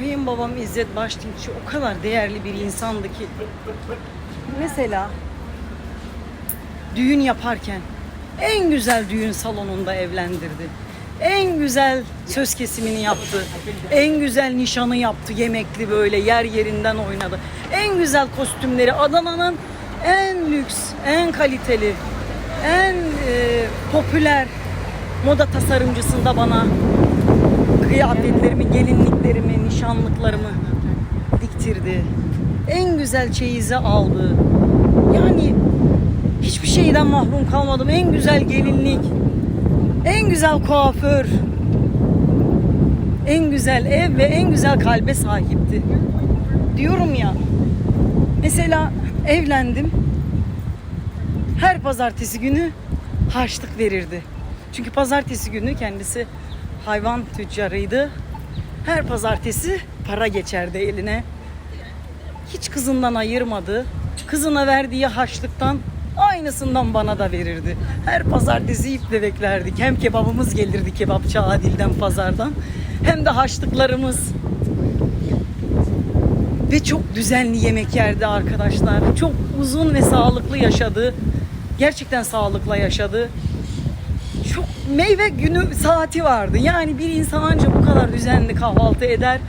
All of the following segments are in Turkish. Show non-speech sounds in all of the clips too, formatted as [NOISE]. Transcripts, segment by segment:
Kayınbabam İzzet Baştinçi o kadar değerli bir insandı ki. Mesela düğün yaparken en güzel düğün salonunda evlendirdi. En güzel söz kesimini yaptı. En güzel nişanı yaptı. Yemekli böyle yer yerinden oynadı. En güzel kostümleri Adana'nın en lüks, en kaliteli, en e, popüler moda tasarımcısında bana kıyafetlerimi, gelinliklerimi, nişanlıklarımı diktirdi. En güzel çeyizi aldı. Yani hiçbir şeyden mahrum kalmadım. En güzel gelinlik, en güzel kuaför, en güzel ev ve en güzel kalbe sahipti. Diyorum ya. Mesela evlendim. Her pazartesi günü harçlık verirdi. Çünkü pazartesi günü kendisi hayvan tüccarıydı. Her pazartesi para geçerdi eline. Hiç kızından ayırmadı. Kızına verdiği harçlıktan aynısından bana da verirdi. Her pazartesi iple beklerdik. Hem kebabımız gelirdi kebapçı Adil'den pazardan. Hem de harçlıklarımız. Ve çok düzenli yemek yerdi arkadaşlar. Çok uzun ve sağlıklı yaşadı. Gerçekten sağlıkla yaşadı meyve günü saati vardı. Yani bir insan ancak bu kadar düzenli kahvaltı eder.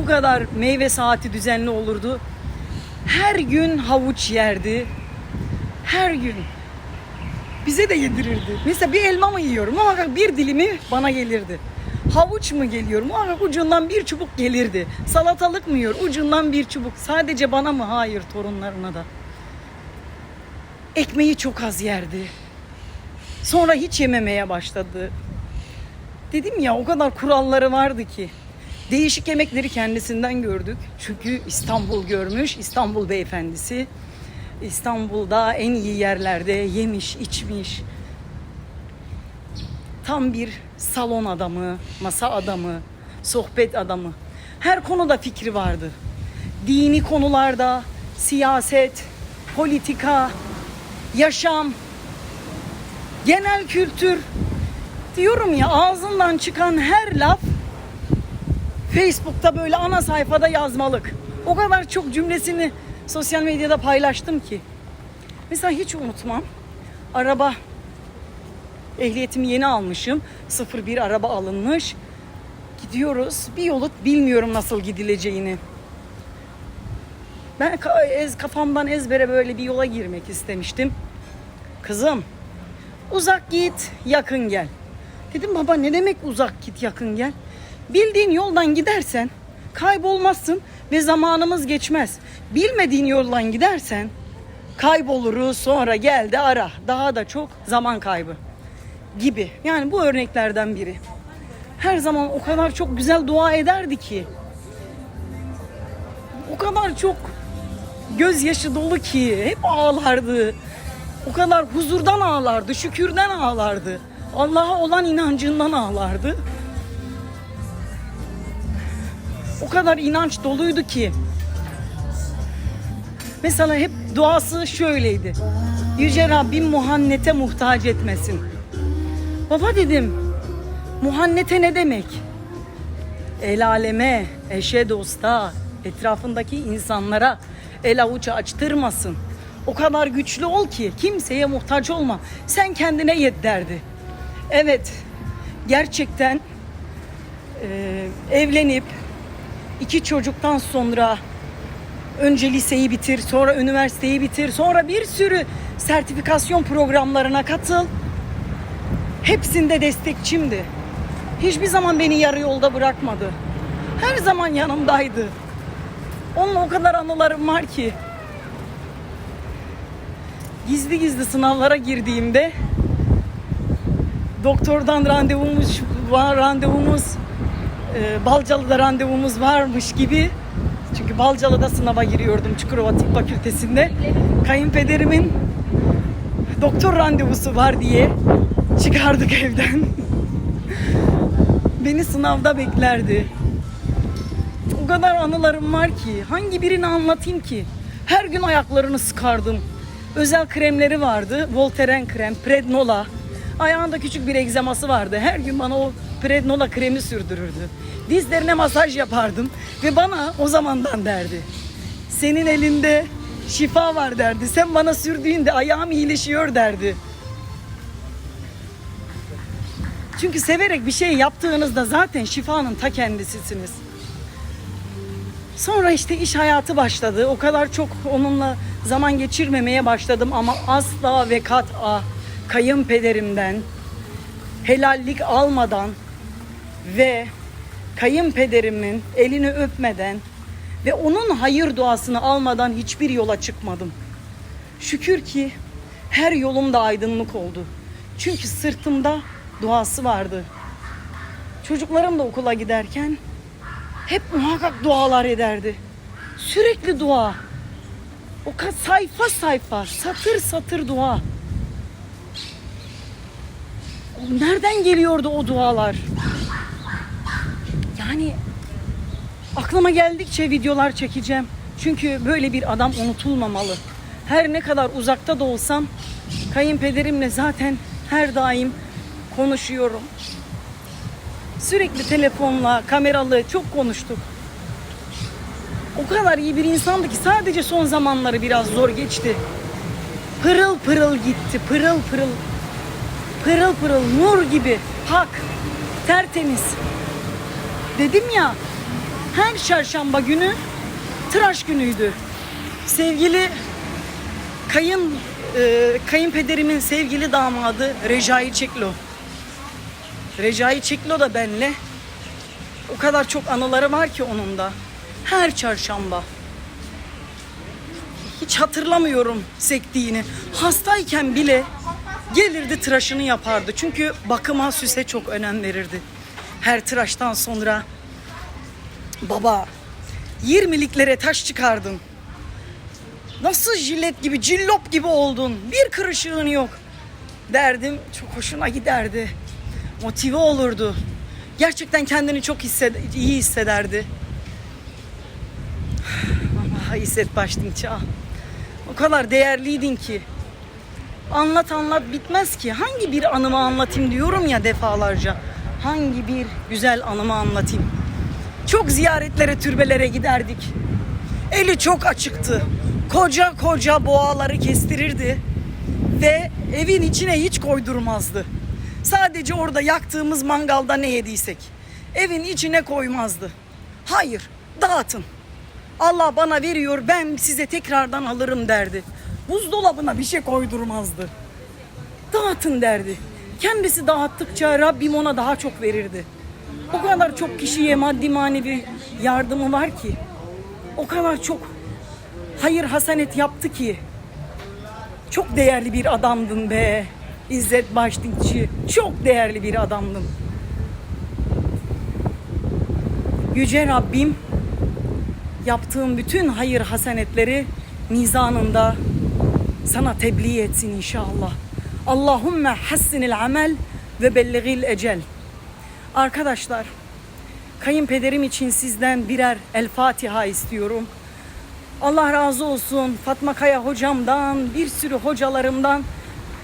Bu kadar meyve saati düzenli olurdu. Her gün havuç yerdi. Her gün. Bize de yedirirdi. Mesela bir elma mı yiyorum ama bir dilimi bana gelirdi. Havuç mu geliyorum? Ama ucundan bir çubuk gelirdi. Salatalık mı yiyor? Ucundan bir çubuk. Sadece bana mı? Hayır torunlarına da. Ekmeği çok az yerdi. Sonra hiç yememeye başladı. Dedim ya o kadar kuralları vardı ki. Değişik yemekleri kendisinden gördük. Çünkü İstanbul görmüş, İstanbul beyefendisi. İstanbul'da en iyi yerlerde yemiş, içmiş. Tam bir salon adamı, masa adamı, sohbet adamı. Her konuda fikri vardı. Dini konularda, siyaset, politika, yaşam, genel kültür diyorum ya ağzından çıkan her laf Facebook'ta böyle ana sayfada yazmalık. O kadar çok cümlesini sosyal medyada paylaştım ki. Mesela hiç unutmam. Araba ehliyetimi yeni almışım. 01 araba alınmış. Gidiyoruz. Bir yolu bilmiyorum nasıl gidileceğini. Ben kafamdan ezbere böyle bir yola girmek istemiştim. Kızım Uzak git, yakın gel. Dedim baba ne demek uzak git, yakın gel? Bildiğin yoldan gidersen kaybolmazsın ve zamanımız geçmez. Bilmediğin yoldan gidersen kayboluruz sonra gel de ara. Daha da çok zaman kaybı gibi. Yani bu örneklerden biri. Her zaman o kadar çok güzel dua ederdi ki. O kadar çok gözyaşı dolu ki hep ağlardı. O kadar huzurdan ağlardı, şükürden ağlardı. Allah'a olan inancından ağlardı. O kadar inanç doluydu ki. Mesela hep duası şöyleydi. Yüce Rabbim muhannete muhtaç etmesin. Baba dedim, muhannete ne demek? El aleme, eşe dosta, etrafındaki insanlara el avuç açtırmasın. O kadar güçlü ol ki kimseye muhtaç olma. Sen kendine yet derdi. Evet, gerçekten e, evlenip iki çocuktan sonra önce liseyi bitir, sonra üniversiteyi bitir, sonra bir sürü sertifikasyon programlarına katıl. Hepsinde destekçimdi. Hiçbir zaman beni yarı yolda bırakmadı. Her zaman yanımdaydı. Onunla o kadar anılarım var ki gizli gizli sınavlara girdiğimde doktordan randevumuz var, randevumuz e, Balcalı'da randevumuz varmış gibi çünkü Balcalı'da sınava giriyordum Çukurova Tıp Fakültesi'nde. Kayınpederimin doktor randevusu var diye çıkardık evden. [LAUGHS] Beni sınavda beklerdi. O kadar anılarım var ki hangi birini anlatayım ki? Her gün ayaklarını sıkardım. Özel kremleri vardı. Voltaren krem, Prednola. Ayağında küçük bir egzaması vardı. Her gün bana o Prednola kremi sürdürürdü. Dizlerine masaj yapardım. Ve bana o zamandan derdi. Senin elinde şifa var derdi. Sen bana sürdüğünde ayağım iyileşiyor derdi. Çünkü severek bir şey yaptığınızda zaten şifanın ta kendisisiniz. Sonra işte iş hayatı başladı. O kadar çok onunla zaman geçirmemeye başladım ama asla ve kat'a kayınpederimden helallik almadan ve kayınpederimin elini öpmeden ve onun hayır duasını almadan hiçbir yola çıkmadım. Şükür ki her yolumda aydınlık oldu. Çünkü sırtımda duası vardı. Çocuklarım da okula giderken hep muhakkak dualar ederdi. Sürekli dua. O kadar sayfa sayfa, satır satır dua. Nereden geliyordu o dualar? Yani aklıma geldikçe videolar çekeceğim. Çünkü böyle bir adam unutulmamalı. Her ne kadar uzakta da olsam kayınpederimle zaten her daim konuşuyorum. Sürekli telefonla, kameralı çok konuştuk. O kadar iyi bir insandı ki sadece son zamanları biraz zor geçti. Pırıl pırıl gitti, pırıl pırıl. Pırıl pırıl, nur gibi, hak, tertemiz. Dedim ya, her çarşamba günü tıraş günüydü. Sevgili kayın e, kayınpederimin sevgili damadı Recai Çeklo. Recai Çeklo da benle. O kadar çok anıları var ki onun da. Her çarşamba. Hiç hatırlamıyorum sektiğini. Hastayken bile gelirdi tıraşını yapardı. Çünkü bakıma süse çok önem verirdi. Her tıraştan sonra baba 20'liklere taş çıkardın. Nasıl jilet gibi, cillop gibi oldun. Bir kırışığın yok. Derdim çok hoşuna giderdi. Motive olurdu. Gerçekten kendini çok hissed iyi hissederdi. Ama hisset başlayınca. O kadar değerliydin ki. Anlat anlat bitmez ki. Hangi bir anımı anlatayım diyorum ya defalarca. Hangi bir güzel anımı anlatayım. Çok ziyaretlere, türbelere giderdik. Eli çok açıktı. Koca koca boğaları kestirirdi ve evin içine hiç koydurmazdı. Sadece orada yaktığımız mangalda ne yediysek evin içine koymazdı. Hayır, dağıtın. Allah bana veriyor, ben size tekrardan alırım derdi. Buzdolabına bir şey koydurmazdı. Dağıtın derdi. Kendisi dağıttıkça Rabbim ona daha çok verirdi. O kadar çok kişiye maddi manevi yardımı var ki. O kadar çok hayır hasenet yaptı ki. Çok değerli bir adamdın be. İzzet Başdinçi. Çok değerli bir adamdın. Yüce Rabbim yaptığın bütün hayır hasenetleri nizanında sana tebliğ etsin inşallah. Allahümme hassinil amel ve belligil ecel. Arkadaşlar, kayınpederim için sizden birer El Fatiha istiyorum. Allah razı olsun Fatma Kaya hocamdan, bir sürü hocalarımdan.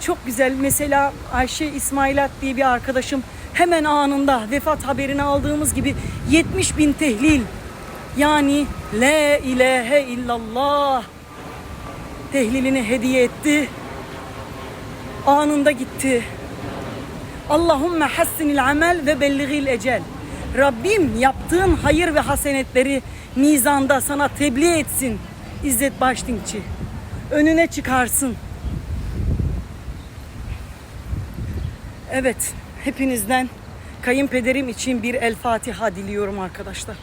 Çok güzel. Mesela Ayşe İsmailat diye bir arkadaşım hemen anında vefat haberini aldığımız gibi 70 bin tehlil. Yani La ilahe illallah tehlilini hediye etti. Anında gitti. Allahümme hassinil amel ve belligil ecel. Rabbim yaptığın hayır ve hasenetleri mizanda sana tebliğ etsin. İzzet Başdinçi. Önüne çıkarsın. Evet, hepinizden kayınpederim için bir El Fatiha diliyorum arkadaşlar.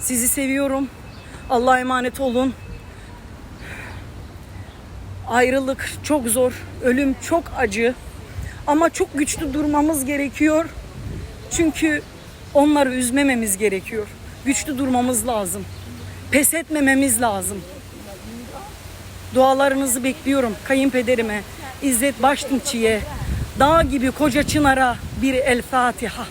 Sizi seviyorum. Allah'a emanet olun. Ayrılık çok zor, ölüm çok acı. Ama çok güçlü durmamız gerekiyor. Çünkü onları üzmememiz gerekiyor. Güçlü durmamız lazım. Pes etmememiz lazım. Dualarınızı bekliyorum kayınpederime, İzzet Başdinçi'ye, dağ gibi koca çınara bir El Fatiha.